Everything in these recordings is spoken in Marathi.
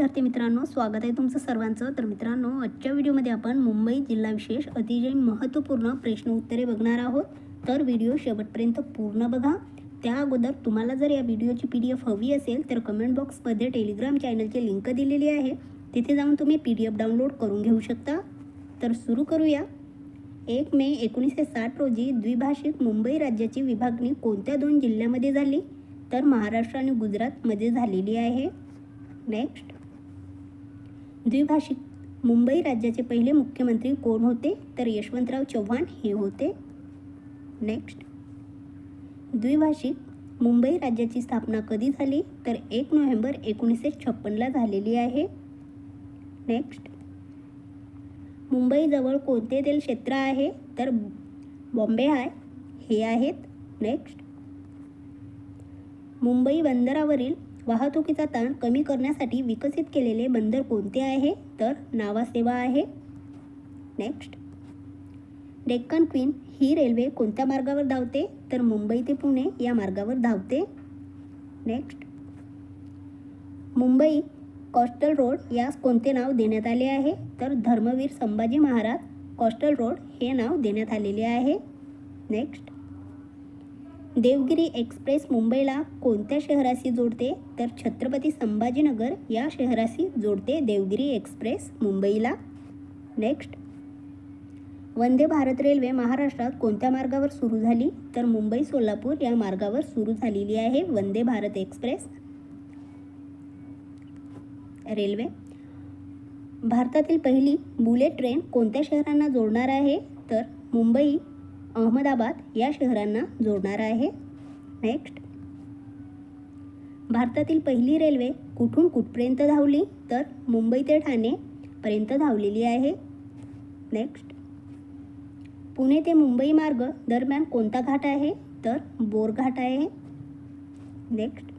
विद्यार्थी मित्रांनो स्वागत आहे तुमचं सर्वांचं. तर मित्रांनो आजच्या व्हिडिओमध्ये आपण मुंबई जिल्हा विशेष अतिशय महत्त्वपूर्ण प्रश्न उत्तरे बघणार आहोत. तर व्हिडिओ शेवटपर्यंत पूर्ण बघा. त्या अगोदर तुम्हाला जर या व्हिडिओची पी डी एफ हवी असेल तर कमेंट बॉक्समध्ये टेलिग्राम चॅनलची लिंक दिलेली आहे. तिथे जाऊन तुम्ही पी डी एफ डाउनलोड करून घेऊ शकता. तर सुरू करूया. एक मे एकोणीसशे साठ रोजी द्विभाषिक मुंबई राज्याची विभागणी कोणत्या दोन जिल्ह्यामध्ये झाली? तर महाराष्ट्र आणि गुजरातमध्ये झालेली आहे. नेक्स्ट द्विभाषिक मुंबई राज्याचे पहिले मुख्यमंत्री कोण होते? तर यशवंतराव चव्हाण हे होते. नेक्स्ट द्विभाषिक मुंबई राज्याची स्थापना कधी झाली? तर एक नोव्हेंबर एकोणीसशे छप्पनला झालेली आहे. नेक्स्ट मुंबईजवळ कोणते तेल क्षेत्र आहे? तर बॉम्बे हाय हे आहेत. नेक्स्ट मुंबई बंदरावरील वाहतुकीचा ताण कमी करण्यासाठी विकसित केलेले बंदर कोणते आहे? तर नावासेवा आहे. नेक्स्ट डेक्कन क्वीन ही रेल्वे कोणत्या मार्गावर धावते? तर मुंबई ते पुणे या मार्गावर धावते. नेक्स्ट मुंबई कॉस्टल रोड यास कोणते नाव देण्यात आले आहे? तर धर्मवीर संभाजी महाराज कॉस्टल रोड हे नाव देण्यात आलेले आहे. नेक्स्ट देवगिरी एक्सप्रेस मुंबईला कोणत्या शहराशी जोडते? तर छत्रपती संभाजीनगर या शहराशी जोडते देवगिरी एक्सप्रेस मुंबईला. नेक्स्ट. वंदे भारत रेल्वे महाराष्ट्रात कोणत्या मार्गावर सुरू झाली? तर मुंबई सोलापूर या मार्गावर सुरू झालेली आहे वंदे भारत एक्सप्रेस. रेल्वे. भारतातील पहिली बुलेट ट्रेन कोणत्या शहरांना जोडणार आहे? तर मुंबई अहमदाबाद या शहरांना जोडणार आहे. नेक्स्ट भारतातील पहिली रेल्वे कुठून कुठपर्यंत धावली? तर मुंबई ते ठाणेपर्यंत धावलेली आहे. नेक्स्ट पुणे ते मुंबई मार्ग दरम्यान कोणता घाट आहे? तर बोर घाट आहे. नेक्स्ट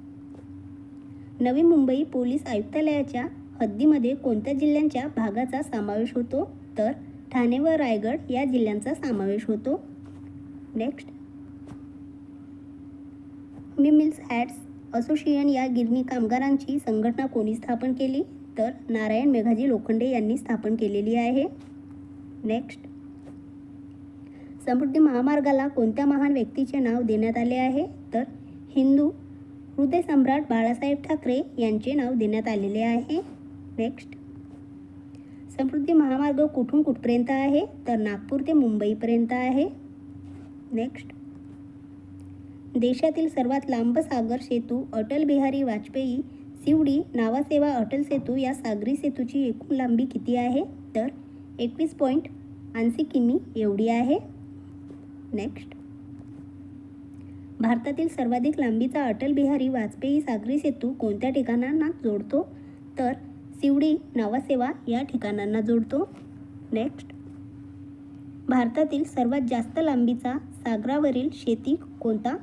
नवी मुंबई पोलीस आयुक्तालयाच्या हद्दीमध्ये कोणत्या जिल्ह्यांच्या भागाचा समावेश होतो? तर ठाणे व रायगड या जिल्ह्यांचा समावेश होतो. नेक्स्ट मी मिल्स ॲड्स असोसिएशन या गिरणी कामगारांची संघटना कोणी स्थापन केली? तर नारायण मेघाजी लोखंडे यांनी स्थापन केलेली आहे. नेक्स्ट समृद्धी महामार्गाला कोणत्या महान व्यक्तीचे नाव देण्यात आले आहे? तर हिंदू हृदय सम्राट बाळासाहेब ठाकरे यांचे नाव देण्यात आलेले आहे. नेक्स्ट समृद्धी महामार्ग कुठून कुठपर्यंत आहे? तर नागपूर ते मुंबईपर्यंत आहे. नेक्स्ट देशातील सर्वात लांब सागर सेतू अटल बिहारी वाजपेयी सिवडी नावासेवा अटल सेतू या सागरी सेतूची एकूण लांबी किती आहे? तर एकवीस पॉईंट ऐंशी किमी एवढी आहे. नेक्स्ट भारतातील सर्वाधिक लांबीचा अटल बिहारी वाजपेयी सागरी सेतू कोणत्या ठिकाणांना जोडतो? तर सिवडी नावासेवा या ठिकाणांना जोडतो. नेक्स्ट भारतातील सर्वात जास्त लांबीचा सागरावरील शेती कोणता?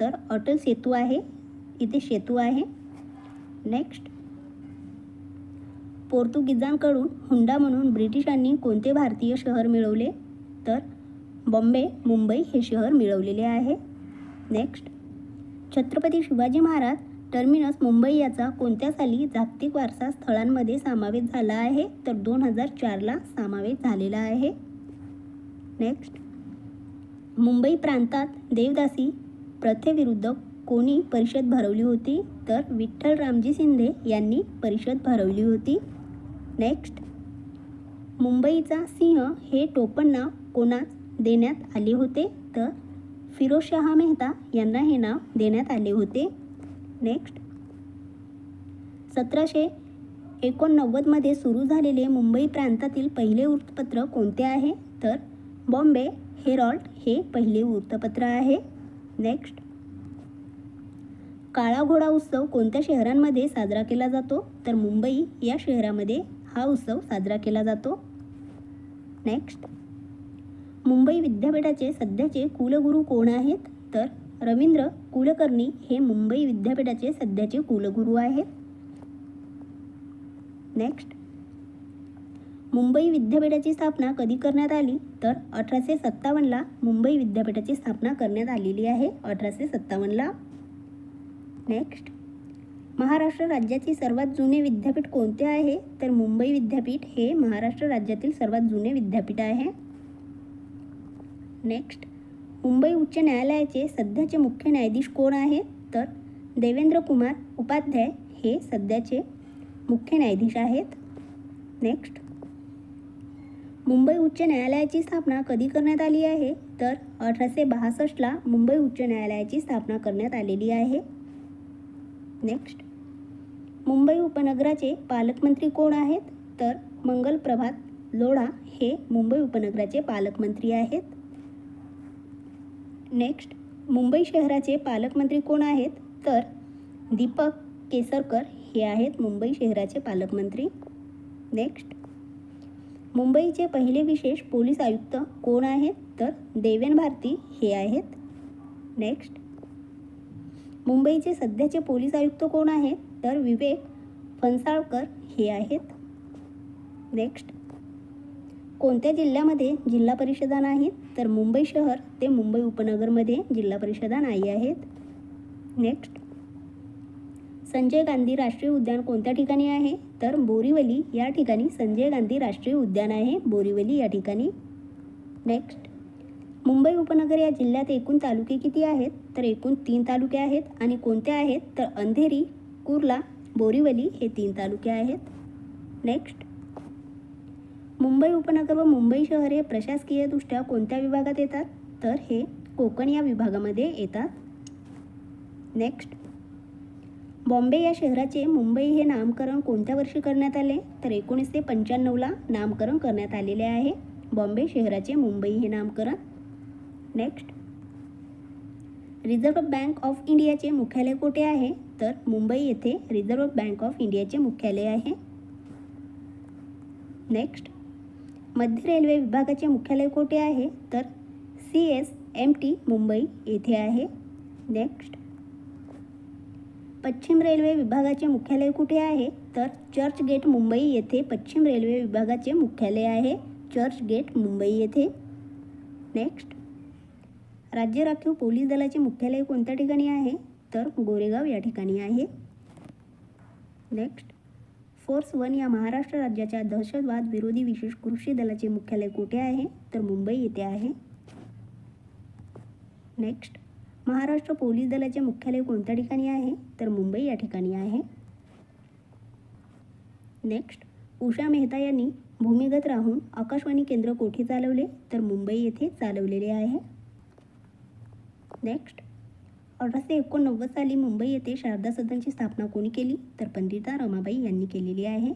तर अटल सेतू आहे. इथे सेतू आहे. नेक्स्ट पोर्तुगीजांकडून हुंडा म्हणून ब्रिटिशांनी कोणते भारतीय शहर मिळवले? तर बॉम्बे मुंबई हे शहर मिळवलेले आहे. नेक्स्ट छत्रपती शिवाजी महाराज टर्मिनस मुंबई याचा कोणत्या साली जागतिक वारसा स्थळांमध्ये समावेश झाला आहे? तर दोन हजार चारला समावेश झालेला आहे. नेक्स्ट मुंबई प्रांतात देवदासी प्रथेविरुद्ध कोणी परिषद भरवली होती? तर विठ्ठल रामजी शिंदे यांनी परिषद भरवली होती. नेक्स्ट मुंबईचा सिंह हे टोपण नाव कोणास देण्यात आले होते? तर फिरोजशहा मेहता यांना हे नाव देण्यात आले होते. नेक्स्ट सतराशे एकोणनव्वदमध्ये सुरू झालेले मुंबई प्रांतातील पहिले वृत्तपत्र कोणते आहे? तर बॉम्बे हेरॉल्ड हे पहिले वृत्तपत्र आहे. नेक्स्ट. काळा घोडा उत्सव कोणत्या शहरांमध्ये साजरा केला जातो? तर मुंबई या शहरामध्ये हा उत्सव साजरा केला जातो. नेक्स्ट. मुंबई विद्यापीठाचे सध्याचे कुलगुरू कोण आहेत? तर रवींद्र कुलकर्णी हे मुंबई विद्यापीठाचे सध्याचे कुलगुरू आहेत. नेक्स्ट. मुंबई विद्यापीठाची स्थापना कधी करण्यात आली? तर अठराशे सत्तावन्नला मुंबई विद्यापीठाची स्थापना करण्यात आलेली आहे. अठराशे सत्तावन्नला नेक्स्ट महाराष्ट्र राज्याचे सर्वात जुने विद्यापीठ कोणते आहे? तर मुंबई विद्यापीठ हे महाराष्ट्र राज्यातील सर्वात जुने विद्यापीठ आहे. नेक्स्ट मुंबई उच्च न्यायालयाचे सध्याचे मुख्य न्यायाधीश कोण आहेत तर देवेंद्र कुमार उपाध्याय हे सध्याचे मुख्य न्यायाधीश आहेत. नेक्स्ट मुंबई उच्च न्यायालयाची स्थापना कधी करण्यात आली आहे? तर अठराशे बासष्टला मुंबई उच्च न्यायालयाची स्थापना करण्यात आलेली आहे. नेक्स्ट मुंबई उपनगराचे पालकमंत्री कोण आहेत? तर मंगल प्रभात लोढा हे मुंबई उपनगराचे पालकमंत्री आहेत. नेक्स्ट मुंबई शहराचे पालकमंत्री कोण आहेत? तर दीपक केसरकर हे आहेत मुंबई शहराचे पालकमंत्री. नेक्स्ट मुंबईचे पहिले विशेष पोलीस आयुक्त कोण आहेत? तर देवेन भारती हे आहेत. नेक्स्ट मुंबईचे सध्याचे पोलीस आयुक्त कोण आहेत? तर विवेक फणसाळकर हे आहेत. नेक्स्ट कोणत्या जिल्ह्यामध्ये जिल्हा परिषदा नाहीत तर मुंबई शहर ते मुंबई उपनगरमध्ये जिल्हा परिषदा नाही आहेत. नेक्स्ट संजय गांधी राष्ट्रीय उद्यान कोणत्या ठिकाणी आहे? तर बोरीवली या ठिकाणी संजय गांधी राष्ट्रीय उद्यान आहे. बोरीवली या ठिकाणी. नेक्स्ट मुंबई उपनगर या जिल्ह्यात एकूण तालुके किती आहेत? तर एकूण तीन तालुके आहेत. आणि कोणते आहेत? तर अंधेरी कुर्ला बोरीवली हे तीन तालुके आहेत. नेक्स्ट मुंबई उपनगर व मुंबई शहर हे प्रशासकीयदृष्ट्या कोणत्या विभागात येतात? तर हे कोकण या विभागामध्ये येतात. नेक्स्ट बॉम्बे या शहराचे मुंबई हे नामकरण कोणत्या वर्षी करण्यात आले? तर एकोणीसशे पंच्याण्णवला नामकरण करण्यात आलेले आहे. बॉम्बे शहराचे मुंबई हे नामकरण. नेक्स्ट रिझर्व्ह बँक ऑफ इंडियाचे मुख्यालय कोठे आहे? तर मुंबई येथे रिझर्व्ह बँक ऑफ इंडियाचे मुख्यालय आहे. नेक्स्ट मध्य रेल्वे विभागाचे मुख्यालय कोठे आहे? तर C S M T Mumbai येथे आहे. नेक्स्ट पश्चिम रेल्वे विभागाचे मुख्यालय कुठे आहे? तर चर्च गेट मुंबई येथे पश्चिम रेल्वे विभागाचे मुख्यालय आहे. चर्च गेट मुंबई येथे. नेक्स्ट. राज्य राखीव पोलीस दलाचे मुख्यालय कोणत्या ठिकाणी आहे? तर गोरेगाव या ठिकाणी आहे. नेक्स्ट. फोर्स वन या महाराष्ट्र राज्याच्या दहशतवाद विरोधी विशेष कृषी दलाचे मुख्यालय कुठे आहे? तर मुंबई येथे आहे. नेक्स्ट. महाराष्ट्र पोलीस दलाचे मुख्यालय कोणत्या ठिकाणी आहे? तर मुंबई या ठिकाणी आहे. नेक्स्ट उषा मेहता यांनी भूमिगत राहून आकाशवाणी केंद्र कोठे चालवले? तर मुंबई येथे चालवलेले आहे. नेक्स्ट अठराशे एकोणनव्वद साली मुंबई येथे शारदा सदनची स्थापना कोणी केली? तर पंडिता रमाबाई यांनी केलेली आहे.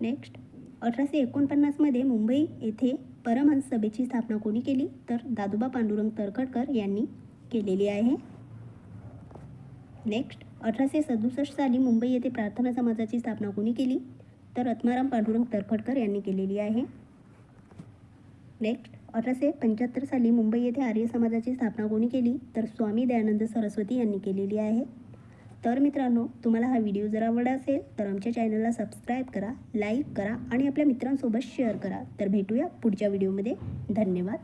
नेक्स्ट अठराशे एकोणपन्नासमध्ये मुंबई येथे परमहंस सभेची स्थापना कोणी केली? तर दादोबा पांडुरंग तरखडकर यांनी केलेली आहे. नेक्स्ट अठराशे सदुसष्ट साली मुंबई येथे प्रार्थना समाजाची स्थापना कोणी केली? तर रत्माराम पांडुरंग तरखडकर यांनी केलेली आहे. नेक्स्ट अठराशे पंच्याहत्तर साली मुंबई येथे आर्य समाजाची स्थापना कोणी केली? तर स्वामी दयानंद सरस्वती यांनी केलेली आहे. तर मित्रांनो तुम्हाला हा व्हिडिओ जर आवडला असेल तर आमच्या चॅनलला सबस्क्राईब करा लाईक करा आणि आपल्या मित्रांसोबत शेअर करा. तर भेटूया पुढच्या व्हिडिओमध्ये. धन्यवाद.